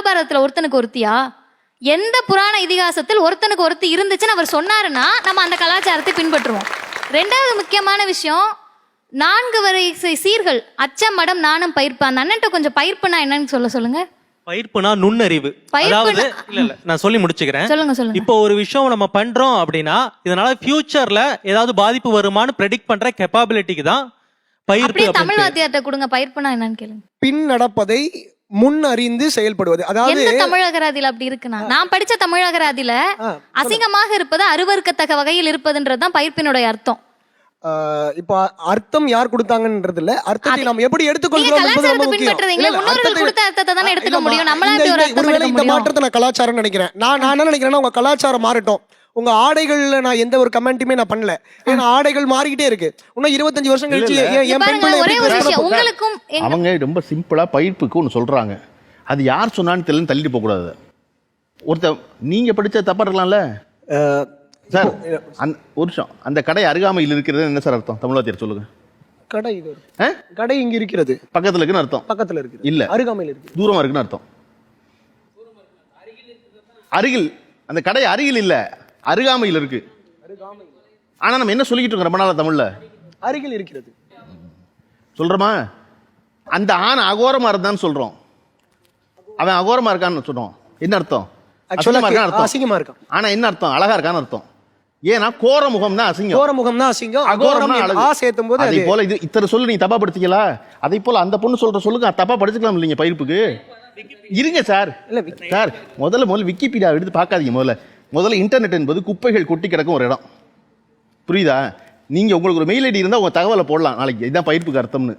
மகாபாரதத்துல ஒருத்தனுக்கு ஒருத்தியா? எந்த புராண இதிகாசத்தில் ஒருத்தனுக்கு ஒருத்தி இருந்துச்சுன்னு அவர் சொன்னாருன்னா நம்ம அந்த கலாச்சாரத்தை பின்பற்றுவோம். ரெண்டாவது முக்கியமான விஷயம் நான்கு வரிசை சீர்கள் அச்சம் மடம் நாணம் பயிர்ப்பு? அந்த அண்ணன்ட்ட கொஞ்சம் பயிர்ப்புனா என்னன்னு சொல்ல சொல்லுங்க. பயிர்ப்புனா நுண்ணறிவு. அதாவது இல்ல இல்ல நான் சொல்லி முடிச்சுக்கிறேன். சொல்லுங்க சொல்லுங்க. இப்போ ஒரு விஷயம் நம்ம பண்றோம் அப்படின்னா இதனால ஃபியூச்சர்ல ஏதாவது பாதிப்பு வருமானு ப்ரெடிக்ட் பண்ற கெப்பாபிலிட்டிக்கு தான் பயிர்ப்பு தமிழ். வாத்தியார்ட்ட கொடுங்க பயிர்ப்புனா என்னன்னு கேளுங்க. பின் நடப்பதை முன் அறிந்து செயல்படுவது. அதாவது எந்த தமிழ் அகராதியில அப்படி இருக்குன்னா நான் படிச்ச தமிழ் அகராதியில ஆ, அசிங்கமாக இருப்பது அருவருக்கத்தக்க வகையில் இருப்பதுன்றதுதான் பயிர்ப்பினுடைய அர்த்தம். இப்ப அர்த்தம் யார் கொடுத்தாங்கன்றது இல்ல அர்த்தத்தை நாம் எப்படி எடுத்துக்கொள்கிறோம் என்பது ரொம்ப முக்கியம். இந்த- மாற்றத்தை நான் கலாச்சாரம் நினைக்கிறேன். நான் நான் என்ன நினைக்கிறேன்னா உங்க கலாச்சாரம் மாறட்டும். உங்க ஆடைகள்ல நான் எந்த ஒரு கமெண்ட்டுமே நான் பண்ணல. ஏன்னா ஆடைகள் மாறிக்கிட்டே இருக்கு. இன்னும் இருபத்தஞ்சு வருஷம் கழிச்சு என் பெண் பிள்ளை அவங்க ரொம்ப சிம்பிளா பயிர்ப்புக்கு ஒன்று சொல்றாங்க. அது யார் சொன்னான்னு தெரியலன்னு தள்ளிட்டு போக கூடாது. ஒருத்த நீங்க படிச்ச தப்பா இருக்கலாம்ல? சார் அந்த ஒரு நிமிஷம். அந்த கடை அருகாமையில் இருக்கிறது என்ன சார் அர்த்தம்? தமிழ்வாத்தியர் சொல்லுங்க. கடை இது? கடை இங்க இருக்கிறது. பக்கத்துல இருக்குன்னு அர்த்தம். பக்கத்துல இருக்கு இல்ல. அருகாமையில் இருக்கு தூரமா இருக்குன்னு அர்த்தம். அருகில் அந்த கடை அருகில் இல்ல. அருகாமையில் இருக்கு. ஆனா நம்ம என்ன சொல்லிக்கிட்டு இருக்கோம் ரொம்ப நாளா தமிழ்ல? அருகில் இருக்கிறது. சொல்றோமா? அந்த ஆண் அகோரமா இருந்தான்னு சொல்றோம். அவன் அகோரமா இருக்கான்னு சொல்றோம். என்ன அர்த்தம்? அசிங்கமா இருக்கான். ஆனா என்ன அர்த்தம்? அழகா இருக்கான்னு அர்த்தம். ஏன்னா கோர முகம் தான் அசிங்கம். கோர முகம் தான் அசிங்கம் அகோரம் அழகு. ஆ சேர்த்தும் போது அதே போல இது இத்தனை சொல்லு நீங்க தப்பா படிச்சீங்களா அதே போல அந்த பொண்ணு சொல்ற சொல்லுங்க தப்பா படிச்சுக்கலாம் இல்லைங்க பயிர்ப்புக்கு இருங்க சார். இல்ல, சார் முதல்ல முதல்ல விக்கிபீடியா எடுத்து பார்க்காதீங்க முதல்ல. முதல்ல இன்டர்நெட் என்பது குப்பைகள் கொட்டி கிடக்கும் ஒரு இடம். புரியுதா? நீங்க உங்களுக்கு ஒரு மெயில் ஐடி இருந்தா உங்க தகவலை போடலாம். நாளைக்கு இதான் பயிர்ப்புக்கு அர்த்தம்னு.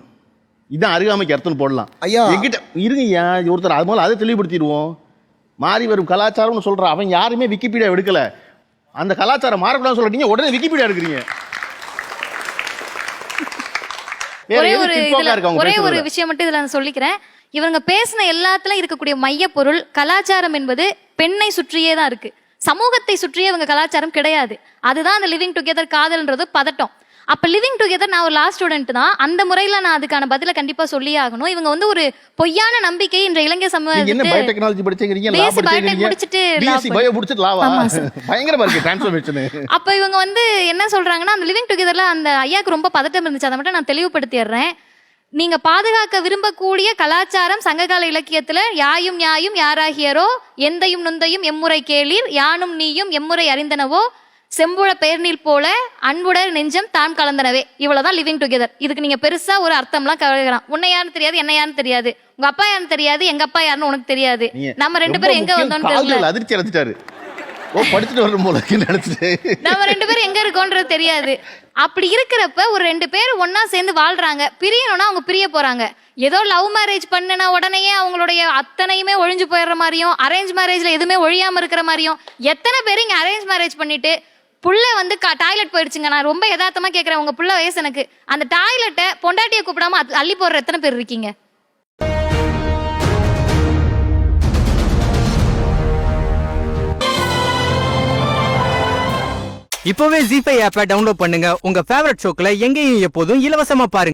இதான் அருகாமைக்கு அர்த்தம்னு போடலாம். ஐயா. எங்கிட்ட இருங்கய்யா ஒருத்தர் அது முதல்ல அதை தெளிவுபடுத்திடுவோம். மாறி வரும் கலாச்சாரம்னு சொல்ற. அவன் யாருமே விக்கிபீடியா எடுக்கல. அந்த கலாச்சாரம் மாறக்கூடாதுன்னு சொல்றீங்க உடனே விக்கிபீடியா எடுக்கிறீங்க. ஒரே ஒரு ஒரே ஒரு? விஷயம் மட்டும் இதுல நான் சொல்லிக்கிறேன். இவங்க பேசின எல்லாத்துலயும் இருக்கக்கூடிய மைய பொருள் கலாச்சாரம் என்பது பெண்ணை சுற்றியே தான் இருக்கு. சமூகத்தை சுற்றியே இவங்க கலாச்சாரம் கிடையாது. அதுதான் அந்த லிவிங் டுகெதர் காதல்ன்றது பதட்டம். அப்ப லிவிங் டுகெதர் நான் ஒரு லாஸ்ட் ஸ்டூடெண்ட் தான். அந்த முறையில நான் அதுக்கான பதில கண்டிப்பா சொல்லியே ஆகணும். இவங்க வந்து ஒரு பொய்யான நம்பிக்கை இன்ற லா இருக்கு டிரான்ஸ்ஃபர்மேஷன் அப்ப இவங்க வந்து என்ன சொல்றாங்கன்னா அந்த லிவிங் டுகெதர்ல அந்த ஐயாக்கு ரொம்ப பதட்டம் இருந்துச்சு. அதை மட்டும் நான் தெளிவுபடுத்திடுறேன். நீங்க பாதுகாக்க விரும்பக்கூடிய கலாச்சாரம் சங்ககால இலக்கியத்துல யாயும் யாயும் யாராகியரோ எந்தையும் நுந்தையும் எம்முறை கேளீர் யானும் நீயும் எம்முறை அறிந்தனவோ செம்புழ பெயர்நீல் போல அன்புடர் நெஞ்சம் தான் கலந்தனவே. இவ்வளவுதான் லிவிங் டுகெதர் இதுக்கு நீங்க பெருசா ஒரு அர்த்தம்லாம் கவலைக்கலாம் உன்னை யாருன்னு தெரியாது என்ன யாருன்னு தெரியாது. உங்க அப்பா யாருன்னு தெரியாது எங்க அப்பா யாருன்னு உனக்கு தெரியாது. நம்ம ரெண்டு பேரும் எங்க வந்தோம்னு தெரியல அதிர்ச்சி அடைச்சிட்டாரு ஓ படிச்சுட்டு வரும் போல நினைச்சிட்டு. நம்ம ரெண்டு பேரும் எங்க இருக்கோன்றது தெரியாது. அப்படி இருக்கிறப்ப ஒரு ரெண்டு பேர் ஒன்னா சேர்ந்து வாழ்றாங்க. பிரியணும்னா அவங்க பிரிய போறாங்க. ஏதோ லவ் மேரேஜ் பண்ணுனா உடனேயே அவங்களுடைய அத்தனையுமே ஒழிஞ்சு போயிடுற மாதிரியும் அரேஞ்ச் மேரேஜ்ல எதுவுமே ஒழியாம இருக்கிற மாதிரியும் எத்தனை பேர் இங்க அரேஞ்ச் மேரேஜ் பண்ணிட்டு புள்ள வந்து டாய்லெட் போயிடுச்சுங்க. நான் ரொம்ப யதார்த்தமா கேட்கறேன் உங்க புள்ள வயசு எனக்கு. அந்த டாய்லெட்டை பொண்டாட்டியை கூப்பிடாம அத்- அள்ளி போடுற எத்தனை பேர் இருக்கீங்க? இப்பவே ஜிபே ஆப்பை டவுன்லோட் பண்ணுங்க. உங்க ஃபேவரட் ஷோக்களை எங்கேயும் எப்போதும் இலவசமா பாருங்க.